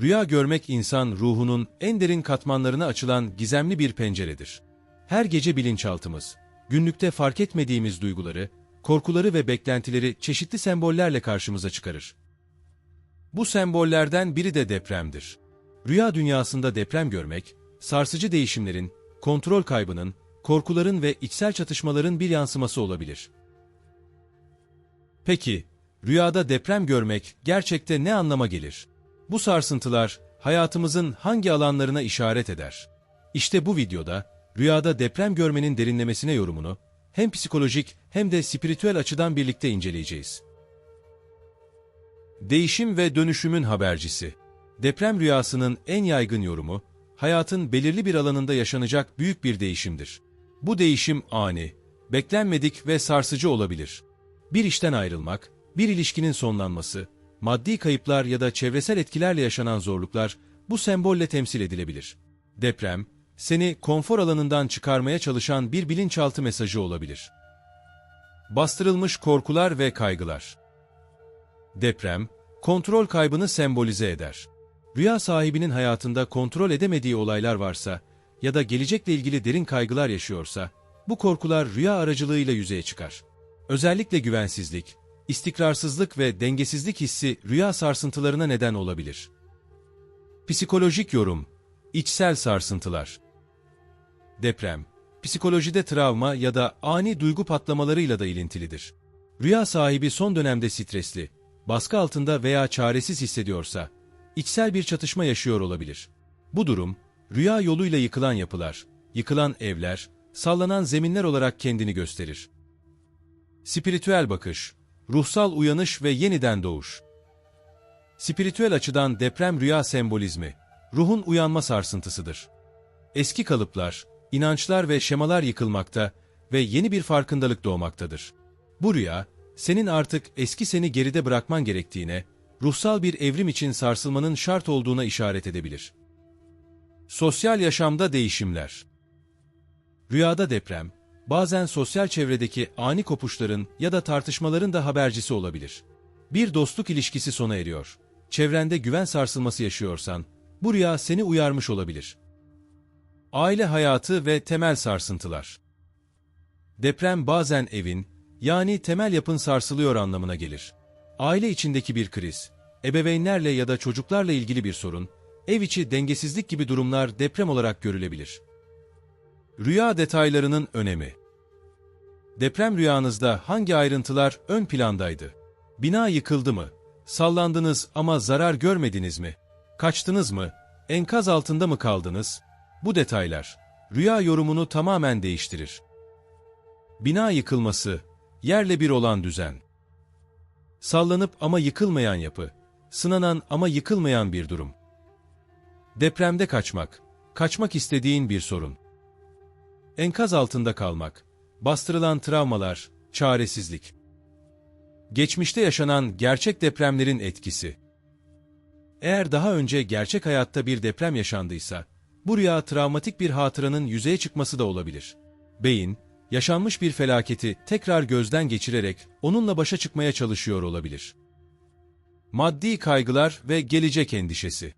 Rüya görmek insan ruhunun en derin katmanlarına açılan gizemli bir penceredir. Her gece bilinçaltımız, günlükte fark etmediğimiz duyguları, korkuları ve beklentileri çeşitli sembollerle karşımıza çıkarır. Bu sembollerden biri de depremdir. Rüya dünyasında deprem görmek, sarsıcı değişimlerin, kontrol kaybının, korkuların ve içsel çatışmaların bir yansıması olabilir. Peki, rüyada deprem görmek gerçekte ne anlama gelir? Bu sarsıntılar hayatımızın hangi alanlarına işaret eder? İşte bu videoda rüyada deprem görmenin derinlemesine yorumunu hem psikolojik hem de spiritüel açıdan birlikte inceleyeceğiz. Değişim ve dönüşümün habercisi. Deprem rüyasının en yaygın yorumu, hayatın belirli bir alanında yaşanacak büyük bir değişimdir. Bu değişim ani, beklenmedik ve sarsıcı olabilir. Bir işten ayrılmak, bir ilişkinin sonlanması, maddi kayıplar ya da çevresel etkilerle yaşanan zorluklar bu sembolle temsil edilebilir. Deprem, seni konfor alanından çıkarmaya çalışan bir bilinçaltı mesajı olabilir. Bastırılmış korkular ve kaygılar. Deprem, kontrol kaybını sembolize eder. Rüya sahibinin hayatında kontrol edemediği olaylar varsa ya da gelecekle ilgili derin kaygılar yaşıyorsa, bu korkular rüya aracılığıyla yüzeye çıkar. Özellikle güvensizlik, istikrarsızlık ve dengesizlik hissi rüya sarsıntılarına neden olabilir. Psikolojik yorum, içsel sarsıntılar. Deprem, psikolojide travma ya da ani duygu patlamalarıyla da ilintilidir. Rüya sahibi son dönemde stresli, baskı altında veya çaresiz hissediyorsa, içsel bir çatışma yaşıyor olabilir. Bu durum, rüya yoluyla yıkılan yapılar, yıkılan evler, sallanan zeminler olarak kendini gösterir. Spiritüel bakış, ruhsal uyanış ve yeniden doğuş. Spiritüel açıdan deprem rüya sembolizmi, ruhun uyanma sarsıntısıdır. Eski kalıplar, inançlar ve şemalar yıkılmakta ve yeni bir farkındalık doğmaktadır. Bu rüya, senin artık eski seni geride bırakman gerektiğine, ruhsal bir evrim için sarsılmanın şart olduğuna işaret edebilir. Sosyal yaşamda değişimler Rüyada deprem, bazen sosyal çevredeki ani kopuşların ya da tartışmaların da habercisi olabilir. Bir dostluk ilişkisi sona eriyor. Çevrende güven sarsılması yaşıyorsan, bu rüya seni uyarmış olabilir. Aile hayatı ve temel sarsıntılar. Deprem bazen evin, yani temel yapın sarsılıyor anlamına gelir. Aile içindeki bir kriz, ebeveynlerle ya da çocuklarla ilgili bir sorun, ev içi dengesizlik gibi durumlar deprem olarak görülebilir. Rüya detaylarının önemi Deprem rüyanızda hangi ayrıntılar ön plandaydı? Bina yıkıldı mı? Sallandınız ama zarar görmediniz mi? Kaçtınız mı? Enkaz altında mı kaldınız? Bu detaylar, rüya yorumunu tamamen değiştirir. Bina yıkılması, yerle bir olan düzen. Sallanıp ama yıkılmayan yapı, sınanan ama yıkılmayan bir durum. Depremde kaçmak, kaçmak istediğin bir sorun. Enkaz altında kalmak, bastırılan travmalar, çaresizlik. Geçmişte yaşanan gerçek depremlerin etkisi. Eğer daha önce gerçek hayatta bir deprem yaşandıysa, bu rüya travmatik bir hatıranın yüzeye çıkması da olabilir. Beyin, yaşanmış bir felaketi tekrar gözden geçirerek onunla başa çıkmaya çalışıyor olabilir. Maddi kaygılar ve gelecek endişesi.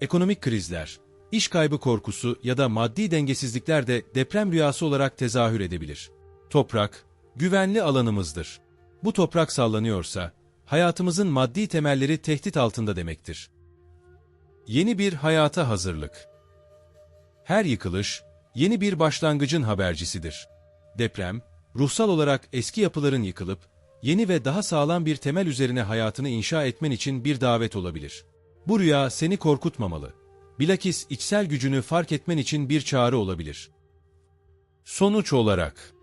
Ekonomik krizler, iş kaybı korkusu ya da maddi dengesizlikler de deprem rüyası olarak tezahür edebilir. Toprak, güvenli alanımızdır. Bu toprak sallanıyorsa, hayatımızın maddi temelleri tehdit altında demektir. Yeni bir hayata hazırlık. Her yıkılış, yeni bir başlangıcın habercisidir. Deprem, ruhsal olarak eski yapıların yıkılıp, yeni ve daha sağlam bir temel üzerine hayatını inşa etmen için bir davet olabilir. Bu rüya seni korkutmamalı. Bilakis içsel gücünü fark etmen için bir çağrı olabilir. Sonuç olarak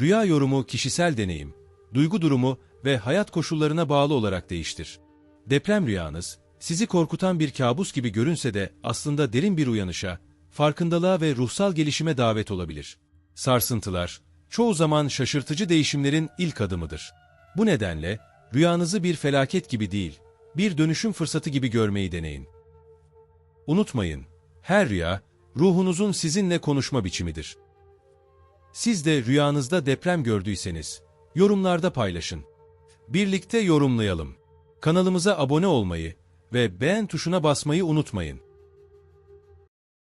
Rüya yorumu kişisel deneyim, duygu durumu ve hayat koşullarına bağlı olarak değiştir. Deprem rüyanız, sizi korkutan bir kabus gibi görünse de aslında derin bir uyanışa, farkındalığa ve ruhsal gelişime davet olabilir. Sarsıntılar, çoğu zaman şaşırtıcı değişimlerin ilk adımıdır. Bu nedenle, rüyanızı bir felaket gibi değil, bir dönüşüm fırsatı gibi görmeyi deneyin. Unutmayın, her rüya, ruhunuzun sizinle konuşma biçimidir. Siz de rüyanızda deprem gördüyseniz, yorumlarda paylaşın. Birlikte yorumlayalım. Kanalımıza abone olmayı ve beğen tuşuna basmayı unutmayın.